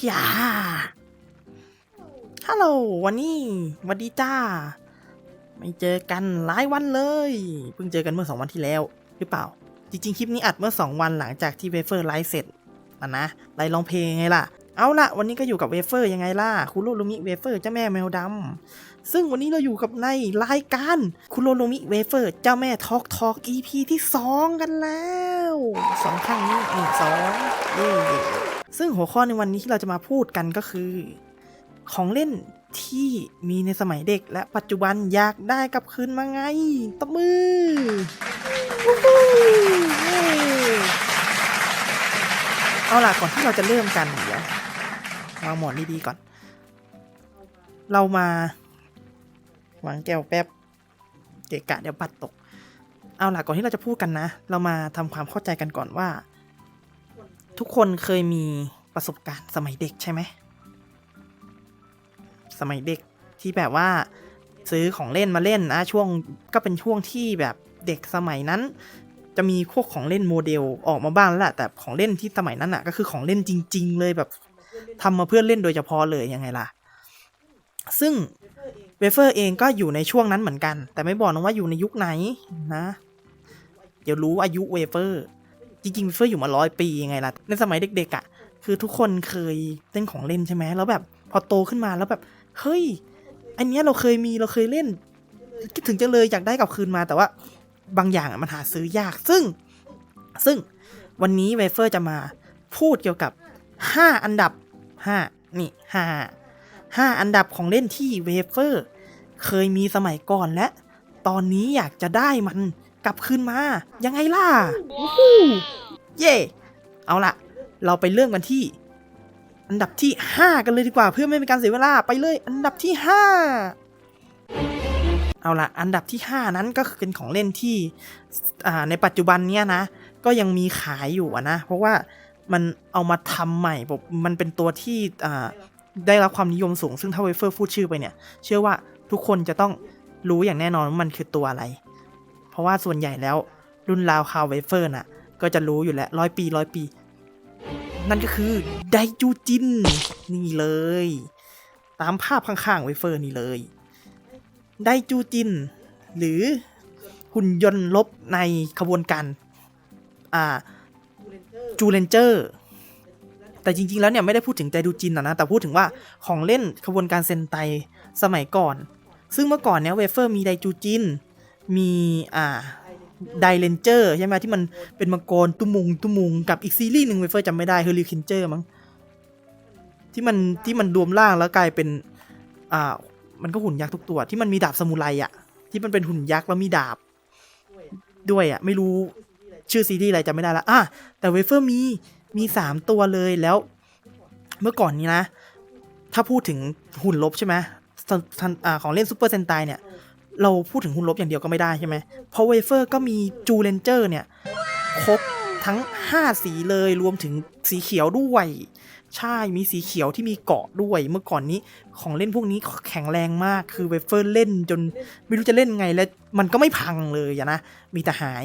จ้าฮัลโหลวันนี้วันดีจ้า ไม่เจอกันหลายวันเลย เพิ่งเจอกันเมื่อสองวันที่แล้ว หรือเปล่า จริง ๆ คลิปนี้อัดเมื่อ2วันหลังจากที่เวเฟอร์ไลฟ์เสร็จนะนะไลฟ์ร้องเพลงไงล่ะ เอาละวันนี้ก็อยู่กับเวเฟอร์ยังไงล่ะ คุโรโรมิเวเฟอร์เจ้าแม่แมวดำ ซึ่งวันนี้เราอยู่กับในรายการคุโรโรมิเวเฟอร์เจ้าแม่ทอล์กทอล์ก EP ที่2กันแล้วสองครั้งนี้หนึ่งสองเย้ ซึ่งหัวข้อในวันนี้ที่เราจะมาพูดกันก็คือ ของเล่นที่มีในสมัยเด็กและปัจจุบันอยากได้กลับคืนมาไงตบมือเอาล่ะก่อนที่เราจะเริ่มกันเดี๋ยววางหมอนดีๆก่อน เรามาวางแก้วแป๊บเกะกะเดี๋ยวปัดตก เอาล่ะก่อนที่เราจะพูดกันนะ เรามาทำความเข้าใจกันก่อนว่า ทุกคนเคยมีประสบการณ์สมัยเด็กใช่ไหม สมัยเด็กที่แบบว่าซื้อของเล่นมาเล่นนะช่วงก็เป็นช่วงที่แบบเด็กสมัยนั้น จะมีพวกของเล่นโมเดลออกมาบ้างแล้วแหละแต่ของเล่นที่สมัยนั้นอะ ก็คือของเล่นจริง ๆ เลยแบบทำมาเพื่อเล่นโดยเฉพาะเลยยังไงล่ะ ซึ่งเวเฟอร์เองก็อยู่ในช่วงนั้นเหมือนกัน แต่ไม่บอกนะว่าอยู่ในยุคไหนนะ เดี๋ยวรู้อายุเวเฟอร์ จริงๆเวเฟอร์อยู่มาร้อยปียังไงล่ะ ในสมัยเด็กๆอะ คือทุกคนเคยเล่นของเล่นใช่ไหมแล้วแบบพอโตขึ้นมาแล้วแบบเฮ้ย อันเนี้ยเราเคยมีเราเคยเล่น คิดถึงจังเลยอยากได้กลับคืนมาแต่ว่าบางอย่างมันหาซื้อยาก ซึ่ง ซึ่งวันนี้เวเฟอร์จะมาพูดเกี่ยวกับ 5 อันดับ 5 นี่5 5อันดับของเล่นที่เวเฟอร์ เคยมีสมัยก่อนและ ตอนนี้อยากจะได้มัน กลับคืนมา ยังไงล่ะวู้ฮู้เย่เอาล่ะ เราไปเริ่มกันที่ อันดับที่ 5 กันเลยดีกว่า เพื่อไม่เป็นการเสียเวลาไปเลย อันดับที่ 5 เอาละอันดับที่ 5 นั้นก็คือเป็นของเล่นที่อ่าในปัจจุบันเนี้ยนะ ก็ยังมีขายอยู่อะนะ เพราะว่ามันเอามาทำใหม่แบบมันเป็นตัวที่อ่าได้รับความนิยมสูง ซึ่งถ้าเวเฟอร์พูดชื่อไปเนี่ย เชื่อว่าทุกคนจะต้องรู้อย่างแน่นอนว่ามันคือตัวอะไรเพ ราะว่าส่วนใหญ่แล้วรุ่นราวคาวเวเฟอร์น่ะ ก็จะรู้อยู่แล้วร้อยปีร้อยปี นั่นก็คือไดจูจิน นี่เลย ตามภาพข้างๆเวเฟอร์นี่เลย ไดจูจิน หรือหุ่นยนต์ลบในขบวนการอ่าจูเลนเจอร์ แต่จริงๆ แล้วเนี่ยไม่ได้พูดถึงไดจูจินหรอกนะ แต่พูดถึงว่าของเล่นขบวนการเซนไตสมัยก่อน ซึ่งเมื่อก่อนเนี่ยเวเฟอร์มีไดจูจิน มีอ่าไดเลนเจอร์ใช่ไหมที่มันเป็นมังกรตุมุงตุมุงกับอีกซีรีส์หนึ่งเวเฟอร์จำไม่ได้เฮอริคินเจอร์มั้งที่มันที่มันรวมร่างแล้วกลายเป็นอ่ามันก็หุ่นยักษ์ทุกตัวที่มันมีดาบสมุไรอะที่มันเป็นหุ่นยักษ์แล้วมีดาบ ด้วยอะไม่รู้ชื่อซีรีส์อะไรจำไม่ได้ละอะแต่เวเฟอร์มีมีสามตัวเลยแล้ว เมื่อก่อนนี้นะ ถ้าพูดถึงหุ่นลบใช่ไหมของเล่นซูเปอร์เซนไตเนี่ย เราพูดถึงหุ่นลบอย่างเดียวก็ไม่ได้ใช่ไหมเพราะเวเฟอร์ก็มีจูเลนเจอร์เนี่ยครบทั้ง 5 สีเลยรวมถึงสีเขียวด้วยใช่มีสีเขียวที่มีเกาะด้วย เมื่อก่อนนี้ของเล่นพวกนี้แข็งแรงมากคือเวเฟอร์เล่นจนไม่รู้จะเล่นไงและมันก็ไม่พังเลยนะ มีแต่หาย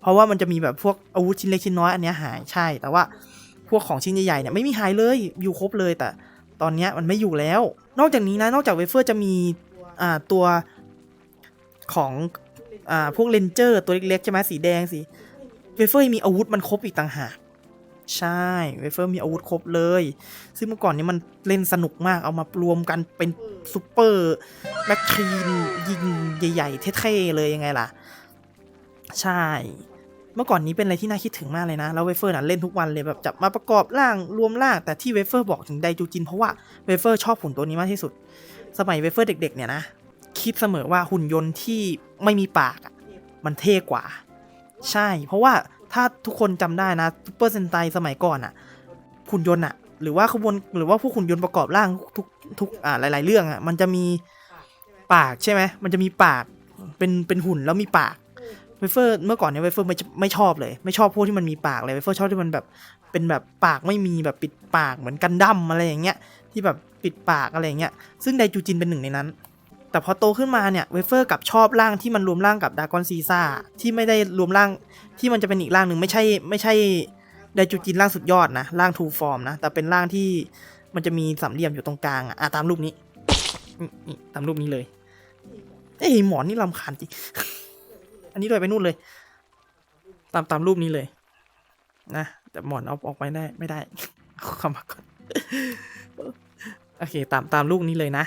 เพราะว่ามันจะมีแบบพวกอาวุธชิ้นเล็กชิ้นน้อยอันเนี้ยหายใช่ แต่ว่าพวกของชิ้นใหญ่ๆเนี่ยไม่มีหายเลยอยู่ครบเลยแต่ตอนนี้มันไม่อยู่แล้ว นอกจากนี้นะนอกจากเวเฟอร์จะมีตัว ของอ่าพวกเลนเจอร์ตัวเล็กๆใช่ไหมสีแดงสีเวเฟอร์มีอาวุธมันครบอีกต่างหากใช่เวเฟอร์มีอาวุธครบเลย ซึ่งเมื่อก่อนนี้มันเล่นสนุกมากเอามารวมกันเป็นซูเปอร์แมคคีนยิงใหญ่ๆเท่ๆเลยยังไงล่ะ ใช่ เมื่อก่อนนี้เป็นอะไรที่น่าคิดถึงมากเลยนะ แล้วเวเฟอร์น่ะเล่นทุกวันเลยแบบจับมาประกอบร่างรวมร่าง แต่ที่เวเฟอร์บอกถึงไดจูจินเพราะว่าเวเฟอร์ชอบหุ่นตัวนี้มากที่สุด สมัยเวเฟอร์เด็ก ๆ เนี่ยนะ คิดเสมอว่าหุ่นยนต์ที่ไม่มีปากอะมันเท่กว่า ใช่ เพราะว่าถ้าทุกคนจำได้นะซูเปอร์เซนไตสมัยก่อนอะหุ่นยนต์อะหรือว่าขบวนหรือว่าพวกหุ่นยนต์ประกอบร่างทุกทุกอ่าหลาย ๆ เรื่องอะมันจะมีปากใช่ไหมมันจะมีปากเป็นเป็นหุ่นแล้วมีปากเวเฟอร์เมื่อก่อนเนี่ยเวเฟอร์ไม่ไม่ชอบเลย ไม่ชอบพวกที่มันมีปากเลยเวเฟอร์ชอบที่มันแบบเป็นแบบปากไม่มีแบบปิดปากเหมือนกันดั้มอะไรอย่างเงี้ยที่แบบปิดปากอะไรอย่างเงี้ยซึ่งไดจูจินเป็นหนึ่งในนั้น แต่พอโตขึ้นมาเนี่ยเวเฟอร์กับชอบร่างที่มันรวมร่างกับดากอนซีซ่าที่ไม่ได้รวมร่างที่มันจะเป็นอีกร่างหนึ่งไม่ใช่ไม่ใช่ไดจูจินร่างสุดยอดนะร่างทูฟอร์มนะแต่เป็นร่างที่มันจะมีสามเหลี่ยมอยู่ตรงกลางอะอะตามรูปนี้นี่ตามรูปนี้เลยเอ้หมอนนี่ลำคาญจริงอันนี้เลยไปนู่นเลย ตามตามรูปนี้เลยนะแต่หมอนเอาออกไปได้ไม่ได้เอาคำมาก่อนโอเค ตามตามรูปนี้เลยนะ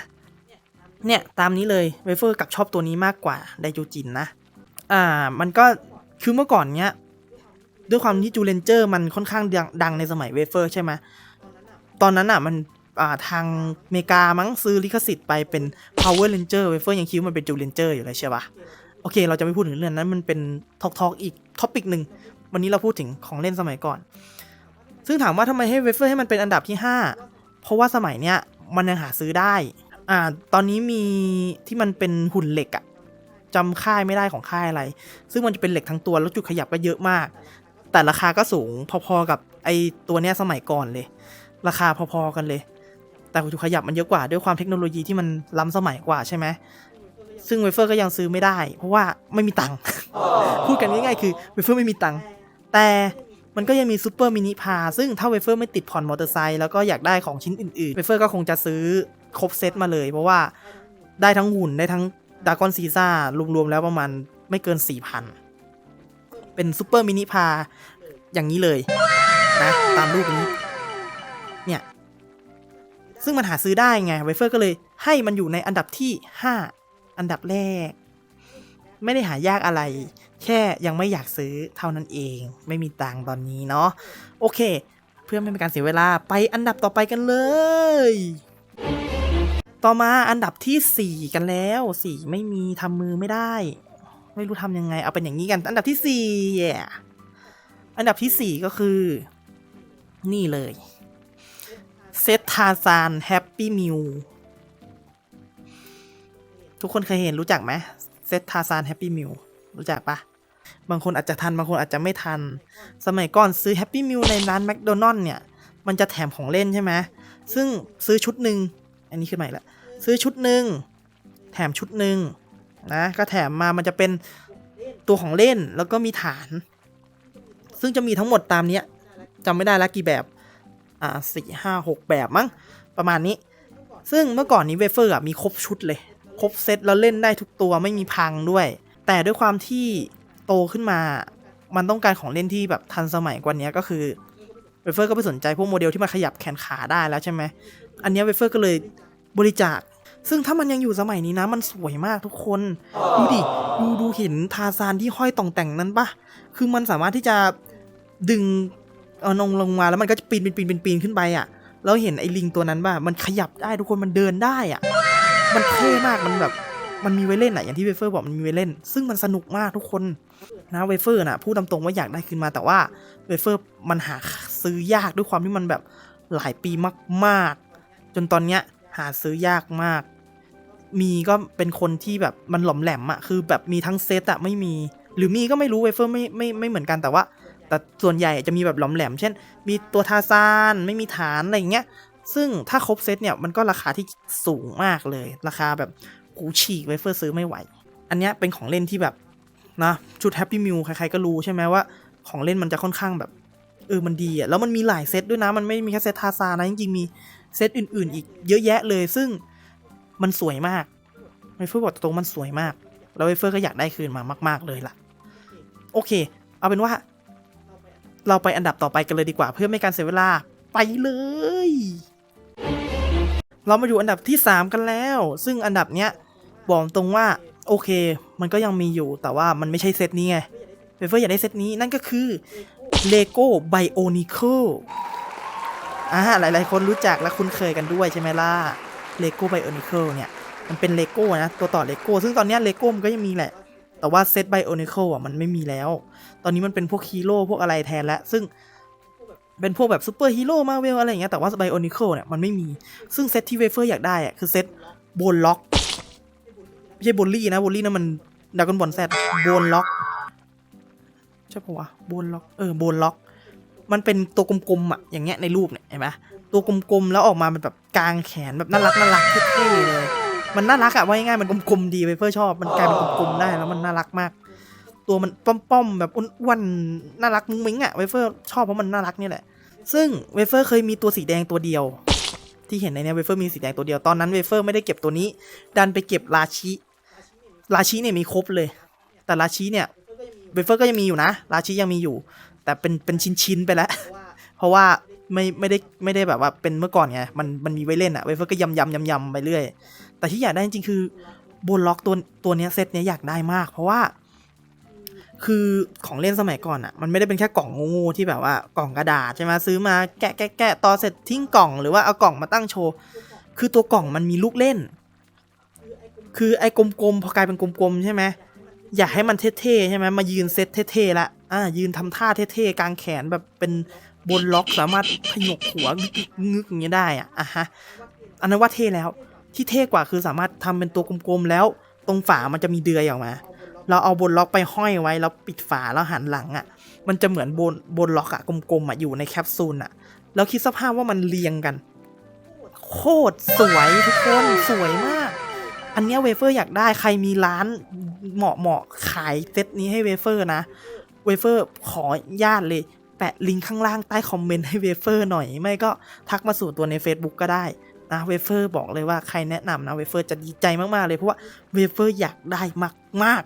เนี่ยตามนี้เลยเวเฟอร์กับชอบตัวนี้มากกว่าไดจูจินนะอ่ามันก็คือเมื่อก่อนเนี้ยด้วยความที่จูเลนเจอร์มันค่อนข้างดังในสมัยเวเฟอร์ใช่ไหมตอนนั้นอะมันอ่าทางอเมริกามั้งซื้อลิขสิทธิ์ไปเป็น Power Ranger เวเฟอร์ยังคิดว่ามันเป็นจูเลนเจอร์อยู่เลยใช่ปะโอเค เราจะไม่พูดถึงเรื่องนั้นมันเป็นทอกทอกอีกท็อปิกหนึ่งวันนี้เราพูดถึงของเล่นสมัยก่อน ซึ่งถามว่าทำไมให้เวเฟอร์ให้มันเป็นอันดับที่ 5 เพราะว่าสมัยเนี้ยมันยังหาซื้อได้ อ่า ตอนนี้มีที่มันเป็นหุ่นเหล็กอะจำค่ายไม่ได้ของค่ายอะไร ซึ่งมันจะเป็นเหล็กทั้งตัวแล้วจุดขยับก็เยอะมาก แต่ราคาก็สูงพอๆกับไอตัวเนี้ยสมัยก่อนเลย ราคาพอๆกันเลย แต่จุดขยับมันเยอะกว่าด้วยความเทคโนโลยีที่มันล้ำสมัยกว่าใช่ไหมซึ่งเวเฟอร์ก็ยังซื้อไม่ได้ เพราะว่าไม่มีตังค์พูดกันง่ายๆคือเวเฟอร์ไม่มีตังค์แต่มันก็ยังมีซูเปอร์มินิพาซึ่งถ้าเวเฟอร์ไม่ติดผ่อนมอเตอร์ไซค์แล้วก็อยากได้ของชิ้นอื่นๆเวเฟอร์ก็คงจะซื้อ ครบเซตมาเลย เพราะว่าได้ทั้งหุ่นได้ทั้งดากอนซีซ่ารวมๆแล้วประมาณไม่เกิน4,000เป็นซูเปอร์มินิพาอย่างนี้เลยนะตามรูปนี้ เนี่ย ซึ่งมันหาซื้อได้ไงเวเฟอร์ก็เลยให้มันอยู่ในอันดับที่5อันดับแรก ไม่ได้หายากอะไร แค่ยังไม่อยากซื้อเท่านั้นเอง ไม่มีตังตอนนี้เนาะโอเค เพื่อไม่เป็นการเสียเวลาไปอันดับต่อไปกันเลย ต่อมาอันดับที่4กันแล้ว4ไม่มีทำมือไม่ได้ ไม่รู้ทำยังไง เอาเป็นอย่างนี้กัน อันดับที่4 yeah. อันดับที่4ก็คือ นี่เลยเซตทาซานแฮปปี้มิวทุกคนเคยเห็นรู้จักไหมเซตทาซานแฮปปี้มิวรู้จักปะบางคนอาจจะทัน บางคนอาจจะไม่ทัน สมัยก่อนซื้อแฮปปี้มิวในร้านแมคโดนัลล์เนี่ย มันจะแถมของเล่นใช่ไหม ซึ่งซื้อชุดหนึ่ง อันนี้ขึ้นใหม่ละ ซื้อชุดหนึ่งแถมชุดหนึ่งนะก็แถมมามันจะเป็นตัวของเล่นแล้วก็มีฐาน ซึ่งจะมีทั้งหมดตามเนี้ยจำไม่ได้แล้วกี่แบบ อ่าสี่ห้าหกแบบมั้งประมาณนี้ ซึ่งเมื่อก่อนนี้เวเฟอร์อะมีครบชุดเลย ครบเซตแล้วเล่นได้ทุกตัวไม่มีพังด้วย แต่ด้วยความที่โตขึ้นมา มันต้องการของเล่นที่แบบทันสมัยกว่านี้ก็คือเวเฟอร์ก็ไปสนใจพวกโมเดลที่มันขยับแขนขาได้แล้วใช่ไหมอันนี้เวเฟอร์ก็เลยบริจาค ซึ่งถ้ามันยังอยู่สมัยนี้นะมันสวยมากทุกคน ดูดิ ดูดูเห็นทาซานที่ห้อยต่องแต่งนั้นปะคือมันสามารถที่จะดึงเอานงลงมาแล้วมันก็จะปีนปีนปีนปีนปีนขึ้นไปอะ แล้วเห็นไอ้ลิงตัวนั้นป่ะ มันขยับได้ทุกคนมันเดินได้อะ มันเท่มากมันแบบมันมีไว้เล่นอะอย่างที่เวเฟอร์บอกมันมีไว้เล่น ซึ่งมันสนุกมากทุกคนนะเวเฟอร์น่ะพูดตามตรงว่าอยากได้คืนมาแต่ว่าเวเฟอร์มันหาซื้อยากด้วยความที่มันแบบหลายปีมาก ๆ จนตอนเนี้ยหาซื้อยากมาก มีก็เป็นคนที่แบบมันหล่อมแหลมอะคือแบบมีทั้งเซตอะไม่มี หรือมีก็ไม่รู้เวเฟอร์ไม่ไม่ไม่เหมือนกันแต่ว่า แต่ส่วนใหญ่จะมีแบบหลอมแหลม เช่น มีตัวทาซานไม่มีฐานอะไรอย่างเงี้ยซึ่งถ้าครบเซตเนี่ยมันก็ราคาที่สูงมากเลย ราคาแบบหูฉีกเวเฟอร์ซื้อไม่ไหว อันเนี้ยเป็นของเล่นที่แบบนะชุดแฮปปี้มิวใครๆก็รู้ใช่ไหมว่าของเล่นมันจะค่อนข้างแบบเออมันดีอะแล้วมันมีหลายเซตด้วยนะ มันไม่มีแค่เซตทาซานนะจริงๆมีเซตอื่นๆ อีกเยอะแยะเลย ซึ่ง มันสวยมากเวเฟอร์บอกตรงมันสวยมาก แล้วเวเฟอร์ก็อยากได้คืนมามาก ๆเลยล่ะ โอเค เอาเป็นว่า เราไปอันดับต่อไปกันเลยดีกว่า เพื่อไม่การเสียเวลาไปเลย เรามาอยู่อันดับที่ 3 กันแล้ว ซึ่งอันดับเนี้ยบอกตรงว่าโอเค มันก็ยังมีอยู่แต่ว่ามันไม่ใช่เซตนี้ไงเวเฟอร์อยากได้เซตนี้นั่นก็คือ Lego Bionicle อ่าหลาย ๆ คนรู้จักและคุ้นเคยกันด้วยใช่ไหมล่ะ Lego Bionicle เนี่ย มันเป็นเลโก้นะ ตัวต่อเลโก้ซึ่งตอนนี้เลโก้มันก็ยังมีแหละ แต่ว่าเซตไบโอนิเคิลอะมันไม่มีแล้ว ตอนนี้มันเป็นพวกฮีโร่พวกอะไรแทนแล้ว ซึ่งเป็นพวกแบบซูเปอร์ฮีโร่มาเวลอะไรอย่างเงี้ยแต่ว่าไบโอนิเคิลเนี่ยมันไม่มี ซึ่งเซตที่เวเฟอร์อยากได้อะคือเซตโบนล็อกไม่ใช่โบลลี่นะโบลลี่นะมันดากอนบอลแซดโบนล็อกใช่ปะวะโบนล็อกเออโบนล็อก มันเป็นตัวกลมๆอะอย่างเงี้ยในรูปเนี่ยเห็นไหมตัวกลมๆแล้วออกมาเป็นแบบกลางแขนแบบน่ารักน่ารักเท่ๆเลย มันน่ารักอะว่าง่ายๆมันกลมๆดีเวเฟอร์ชอบมันกลายเป็นกลมๆได้แล้วมันน่ารักมาก ตัวมันป้อมๆแบบอ้วนๆน่ารักมุ้งมิ้งอะเวเฟอร์ชอบเพราะมันน่ารักนี่แหละซึ่งเวเฟอร์เคยมีตัวสีแดงตัวเดียว ที่เห็นในเนี้เวเฟอร์มีสีแดงตัวเดียวตอนนั้นเวเฟอร์ไม่ได้เก็บตัวนี้ ดันไปเก็บราชิราชิเนี่ยมีครบเลย แต่ราชิเนี่ยเวเฟอร์ก็ยังมีอยู่นะราชิยังมีอยู่ แต่เป็นเป็นชิ้นๆไปแล้ว เพราะว่าไม่ไม่ได้ไม่ได้แบบว่าเป็นเมื่อก่อนไงมันมันมีไว้เล่นอะเวเฟอร์ก็ยำยำยำยำไปเรื่อย แต่ที่อยากได้จริงๆคือบนล็อกตัวตัวเนี้ยเซตเนี้ยอยากได้มาก เพราะว่า คือของเล่นสมัยก่อนอะมันไม่ได้เป็นแค่กล่องงูๆที่แบบว่ากล่องกระดาษใช่ไหมซื้อมาแกะแกะแกะต่อเสร็จทิ้งกล่องหรือว่าเอากล่องมาตั้งโชว์คือตัวกล่องมันมีลูกเล่น คือไอ้กลมๆพอกลายเป็นกลมๆใช่ไหมอยากให้มันเท่ๆใช่ไหมมายืนเซตเท่ๆละ อ่า ยืนทำท่าเท่ๆกลางแขนแบบเป็นบนล็อกสามารถพยกหัวงึกงึกอย่างเงี้ยได้อะอะฮะอันนั้นว่าเท่แล้ว ที่เท่กว่าคือสามารถทำเป็นตัวกลมๆแล้ว ตรงฝามันจะมีเดือยออกมา เราเอาบนล็อกไปห้อยไว้แล้วปิดฝาแล้วหันหลังอะ่ะ มันจะเหมือนบนบนล็อกอะกลมๆอะอยู่ในแคปซูลอะแล้วคิดสภาพว่ามันเรียงกัน โคตรสวยทุกคนสวยมาก อันเนี้ยเวเฟอร์อยากได้ใครมีร้านเหมาะเหมาะขายเซตนี้ให้เวเฟอร์นะ เวเฟอร์ขอญาตเลย แปะลิงก์ข้างล่างใต้คอมเมนต์ให้เวเฟอร์หน่อย ไม่ก็ทักมาสู่ตัวใน Facebook ก็ได้นะเวเฟอร์บอกเลยว่าใครแนะนำนะเวเฟอร์จะดีใจมากๆเลยเพราะว่าเวเฟอร์อยากได้มาก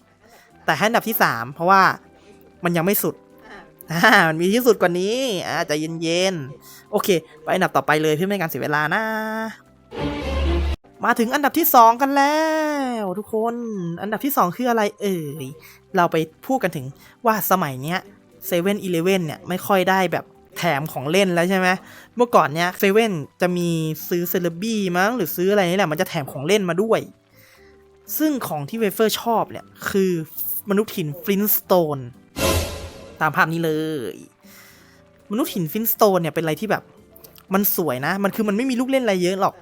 ๆ แต่ให้อันดับที่ 3 เพราะว่ามันยังไม่สุดมันมีที่สุดกว่านี้อาใจะเย็นๆ โอเค ไปอันดับต่อไปเลยเพื่อไม่ให้การเสียเวลานะ มาถึงอันดับที่ 2 กันแล้ว ทุกคน อันดับที่ 2 คืออะไรเอ่ย เราไปพูดกันถึงว่าสมัยเนี้ยเซเว่นอีเลเว่นเนี่ยไม่ค่อยได้แบบแถมของเล่นแล้วใช่ไหม เมื่อก่อนเนี้ยเซเว่นจะมีซื้อเซเลบี้มั้งหรือซื้ออะไรนี่แหละ มันจะแถมของเล่นมาด้วย ซึ่งของที่เวเฟอร์ชอบเนี่ย คือมนุษย์หินฟลินสโตนตามภาพนี้เลย มนุษย์หินฟลินสโตนเนี่ยเป็นอะไรที่แบบมันสวยนะ มันคือมันไม่มีลูกเล่นอะไรเยอะหรอก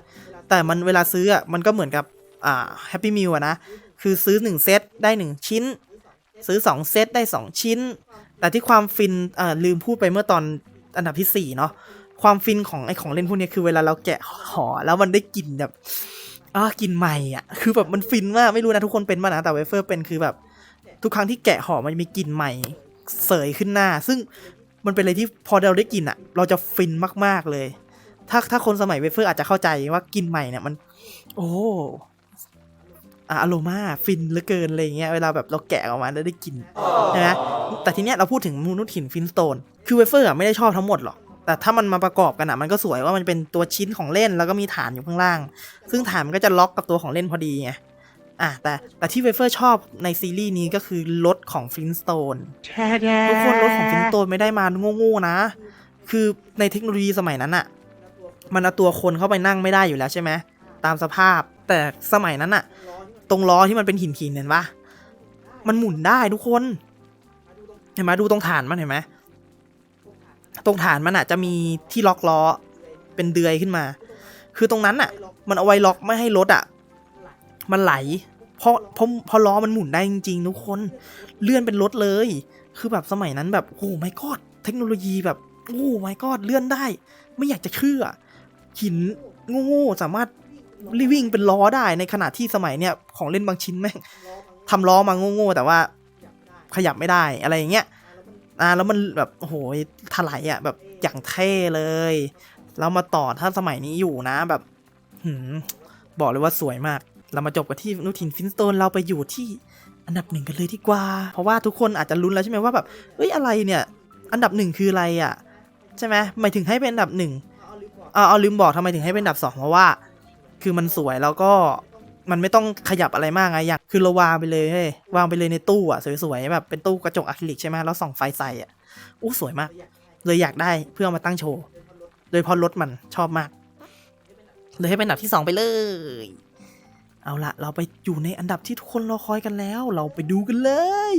แต่มันเวลาซื้ออะมันก็เหมือนกับอ่าแฮปปี้มิลอะนะ คือซื้อ 1 เซตได้ 1 ชิ้น ซื้อ 2 เซตได้ 2 ชิ้น แต่ที่ความฟินอ่าลืมพูดไปเมื่อตอนอันดับที่ 4 เนาะความฟินของไอของเล่นพวกนี้คือเวลาเราแกะห่อแล้วมันได้กลิ่นแบบอ่ากลิ่นใหม่อะ คือแบบมันฟินมากไม่รู้นะทุกคนเป็นป่ะนะแต่เวเฟอร์เป็นคือแบบ ทุกครั้งที่แกะห่อมันจะมีกลิ่นใหม่เสยขึ้นหน้า ซึ่งมันเป็นอะไรที่พอเราได้กลิ่นอะ เราจะฟินมากๆเลย ถ้าถ้าคนสมัยเวเฟอร์อาจจะเข้าใจว่ากลิ่นใหม่เนี่ยมัน โอ้อะอโรมาฟินเหลือเกินอะไรอย่างเงี้ยเวลาแบบเราแกะออกมาแล้วได้กลิ่นใช่ไหมแต่ทีเนี้ยเราพูดถึงมนุษย์หินฟินสโตน คือเวเฟอร์อะไม่ได้ชอบทั้งหมดหรอก แต่ถ้ามันมาประกอบกันอะมันก็สวยว่ามันเป็นตัวชิ้นของเล่นแล้วก็มีฐานอยู่ข้างล่าง ซึ่งฐานมันก็จะล็อกกับตัวของเล่นพอดีไงอะแต่แต่ที่เวเฟอร์ชอบในซีรีส์นี้ก็คือรถของฟินสโตนทุกคนรถของฟินสโตนไม่ได้มาโง่ๆนะ คือในเทคโนโลยีสมัยนั้นอะ มันเอาตัวคนเข้าไปนั่งไม่ได้อยู่แล้วใช่ไหมตามสภาพ แต่สมัยนั้นอะตรงล้อที่มันเป็นหินหินเห็นปะมันหมุนได้ทุกคน เห็นไหมดูตรงฐานมันเห็นไหมตรงฐานมันอะจะมีที่ล็อกล้อเป็นเดือยขึ้นมา คือตรงนั้นอะมันเอาไว้ล็อกไม่ให้รถอะมันไหล เพราะเพราะเพราะล้อมันหมุนได้จริงๆทุกคนเลื่อนเป็นรถเลย คือแบบสมัยนั้นแบบโอ้ไม่กอดเทคโนโลยีแบบโอ้ไม่กอดเลื่อนได้ ไม่อยากจะเชื่อ หินโง่ๆสามารถรีวิ่งเป็นล้อได้ในขณะที่สมัยเนี้ยของเล่นบางชิ้นแม่งทำล้อมาโง่ๆแต่ว่าขยับไม่ได้อะไรอย่างเงี้ยอ่าแล้วมันแบบโอ้โหถลายอะแบบอย่างเท่เลยแล้วมาต่อถ้าสมัยนี้อยู่นะแบบหืมบอกเลยว่าสวยมาก เรามาจบกันที่นูทินฟินสโตนเราไปอยู่ที่อันดับหนึ่งกันเลยดีกว่า เพราะว่าทุกคนอาจจะลุ้นแล้วใช่ไหมว่าแบบเอ้ยอะไรเนี่ย อันดับหนึ่งคืออะไรอะ ใช่ไหมหมายถึงให้เป็นอันดับหนึ่ง เอาเอาลืมบอกทำไมถึงให้เป็นอันดับสองเพราะว่า คือมันสวยแล้วก็มันไม่ต้องขยับอะไรมากไงอย่างคือเราวางไปเลยเฮ้ยวางไปเลยในตู้อะสวยๆแบบเป็นตู้กระจกอะคริลิกใช่ไหมแล้วส่องไฟใส่อะอู้สวยมาก เลยอยากได้เพื่อมาตั้งโชว์โดยเฉพอรถมันชอบมาก เลยให้เป็นอันดับที่สองไปเลย เอาละเราไปอยู่ในอันดับที่ทุกคนรอคอยกันแล้ว เราไปดูกันเลย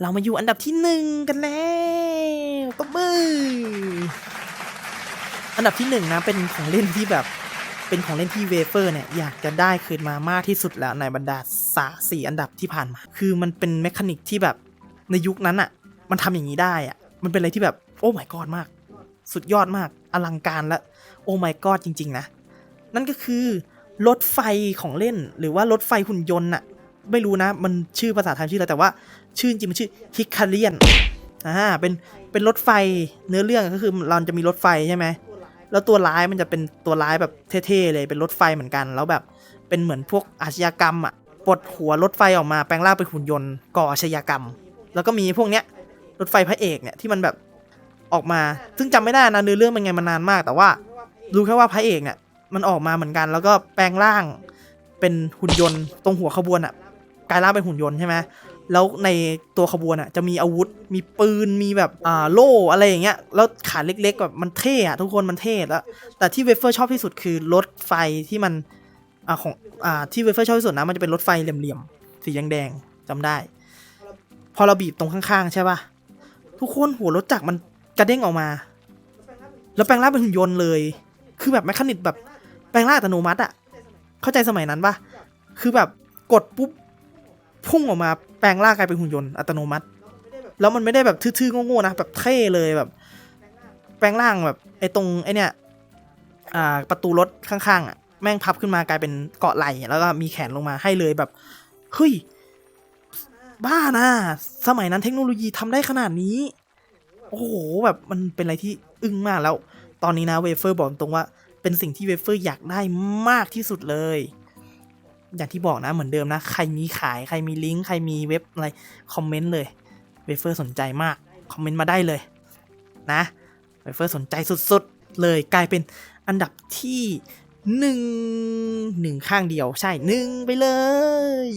เรามาอยู่อันดับที่หนึ่งกันแล้วตบมือ อันดับที่หนึ่งนะเป็นของเล่นที่แบบเป็นของเล่นที่เวเฟอร์เนี่ยอยากจะได้คืนมามากที่สุดแล้วในบรรดาสาสี่อันดับที่ผ่านมา คือมันเป็นเมคานิกที่แบบในยุคนั้นอะ่ะ มันทำอย่างนี้ได้อะ่ะ มันเป็นอะไรที่แบบโอ้ my god มาก สุดยอดมาก อลังการและโอ้ my god จริง ๆ นะ นั่นก็คือรถไฟของเล่นหรือว่ารถไฟหุ่นยนต์น่ะ ไม่รู้นะ มันชื่อภาษาไทยชื่ออะไรแต่ว่า ชื่อจริงมันชื่อฮิคาเลียนอ่าเป็นเป็นรถไฟเนื้อเรื่องก็คือเราจะมีรถไฟใช่ไหม แล้วตัวร้ายมันจะเป็นตัวร้ายแบบเท่ๆเลยเป็นรถไฟเหมือนกัน แล้วแบบเป็นเหมือนพวกอาชญากรรมอะปลดหัวรถไฟออกมาแปลงร่างเป็นหุ่นยนต์ก่ออาชญากรรม แล้วก็มีพวกเนี้ยรถไฟพระเอกเนี่ยที่มันแบบออกมา ซึ่งจำไม่ได้นะเนื้อเรื่องเป็นไงมานานมาก แต่ว่ารู้แค่ว่าพระเอกเนี่ยมันออกมาเหมือนกัน แล้วก็แปลงร่างเป็นหุ่นยนต์ตรงหัวขบวนอะกลายร่างเป็นหุ่นยนต์ใช่ไหม แล้วในตัวขบวนอะจะมีอาวุธ มีปืน มีแบบอ่าโล่อะไรอย่างเงี้ย แล้วขาเล็กๆแบบมันเท่อะทุกคนมันเท่แล้ว แต่ที่เวเฟอร์ชอบที่สุดคือรถไฟที่มันอ่าของอ่าที่เวเฟอร์ชอบที่สุดนะมันจะเป็นรถไฟเหลี่ยมๆสีแดงๆจำได้ พอเราบีบตรงข้างๆ ใช่ป่ะ ทุกคนหัวรถจักรมันกระเด้งออกมา แล้วแปลงร่างเป็นหุ่นยนต์เลย คือแบบแมคคานิกแบบแปลงร่างอัตโนมัติอะเข้าใจสมัยนั้นป่ะ คือแบบกดปุ๊บ พุ่งออกมาแปลงร่างกลายเป็นหุ่นยนต์อัตโนมัติ แล้วมันไม่ได้แบบทื่อๆโง่ๆนะแบบเท่เลยแบบ แปลงร่างแบบไอ้ตรงไอ้เนี่ยอ่าประตูรถข้างๆอะแม่งพับขึ้นมากลายเป็นเกาะไหล่แล้วก็มีแขนลงมาให้เลยแบบเฮ้ยบ้านะสมัยนั้นเทคโนโลยีทำได้ขนาดนี้ โอ้โหแบบมันเป็นอะไรที่อึ้งมากแล้ว ตอนนี้นะเวเฟอร์บอกตรงว่าเป็นสิ่งที่เวเฟอร์อยากได้มากที่สุดเลย อย่างที่บอกนะเหมือนเดิมนะ ใครมีขาย ใครมีลิงก์ ใครมีเว็บอะไร คอมเมนต์เลยเวเฟอร์สนใจมาก คอมเมนต์มาได้เลยนะเวเฟอร์สนใจสุดๆ เลยกลายเป็นอันดับที่หนึ่งหนึ่งข้างเดียวใช่หนึ่งไปเลย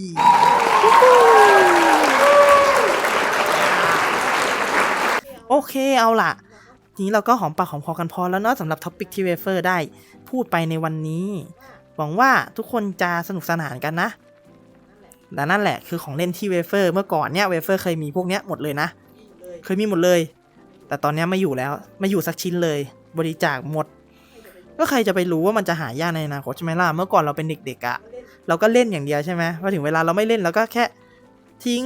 โอเคเอาล่ะ ทีนี้เราก็หอมปากหอมคอกันพอแล้วเนาะสำหรับท็อปิกที่เวเฟอร์ได้พูดไปในวันนี้ หวังว่าทุกคนจะสนุกสนานกันนะและนั่นแหละคือของเล่นที่เวเฟอร์เมื่อก่อนเนี่ยเวเฟอร์เคยมีพวกเนี้ยหมดเลยนะ เคยมีหมดเลย แต่ตอนเนี้ยไม่อยู่แล้วไม่อยู่สักชิ้นเลย บริจาคหมด ก็ใครจะไปรู้ว่ามันจะหายากในอนาคตใช่ไหมล่ะเมื่อก่อนเราเป็นเด็กๆอะ่ะ เราก็เล่นอย่างเดียวใช่ไหมพอถึงเวลาเราไม่เล่นเราก็แค่ทิ้ง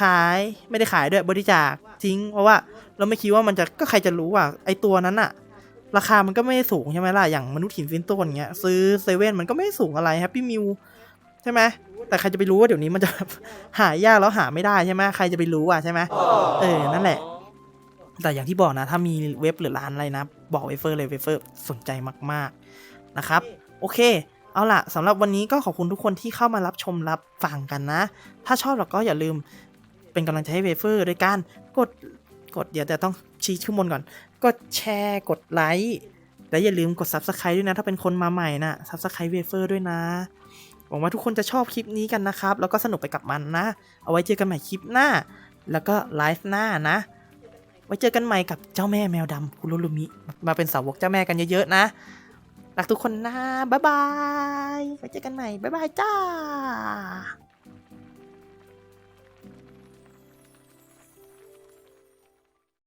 ขายไม่ได้ขายด้วยบริจาคทิ้ง เพราะว่าเราไม่คิดว่ามันจะก็ใครจะรู้ว่าไอตัวนั้นอะ ราคามันก็ไม่สูงใช่ไหมล่ะ อย่างมนุษย์หินฟินโตนเงี้ยซื้อเซเว่นมันก็ไม่สูงอะไรแฮปปี้มิวใช่ไหมแต่ใครจะไปรู้ว่าเดี๋ยวนี้มันจะหายากแล้วหาไม่ได้ใช่ไหมใครจะไปรู้อะใช่ไหมเออนั่นแหละ แต่อย่างที่บอกนะ ถ้ามีเว็บหรือร้านอะไรนะ บอกเวเฟอร์เลยเวเฟอร์สนใจมาก ๆนะครับ โอเคเอาล่ะสำหรับวันนี้ก็ขอบคุณทุกคนที่เข้ามารับชมรับฟังกันนะ ถ้าชอบเราก็อย่าลืมเป็นกำลังใจให้เวเฟอร์ด้วยการกด กดเดี๋ยวแต่ต้องชี้ขึ้นบนก่อน กดแชร์กดไลค์และอย่าลืมกด Subscribe ด้วยนะ ถ้าเป็นคนมาใหม่นะ Subscribe เวเฟอร์ด้วยนะ หวังว่าทุกคนจะชอบคลิปนี้กันนะครับ แล้วก็สนุกไปกับมันนะ เอาไว้เจอกันใหม่คลิปหน้า แล้วก็ไลฟ์หน้านะ ไว้เจอกันใหม่กับเจ้าแม่แมวดำคุโรลุมิ มาเป็นสาวกเจ้าแม่กันเยอะๆนะรักทุกคนนะบ๊ายบายไว้เจอกันใหม่บ๊ายบายจ้า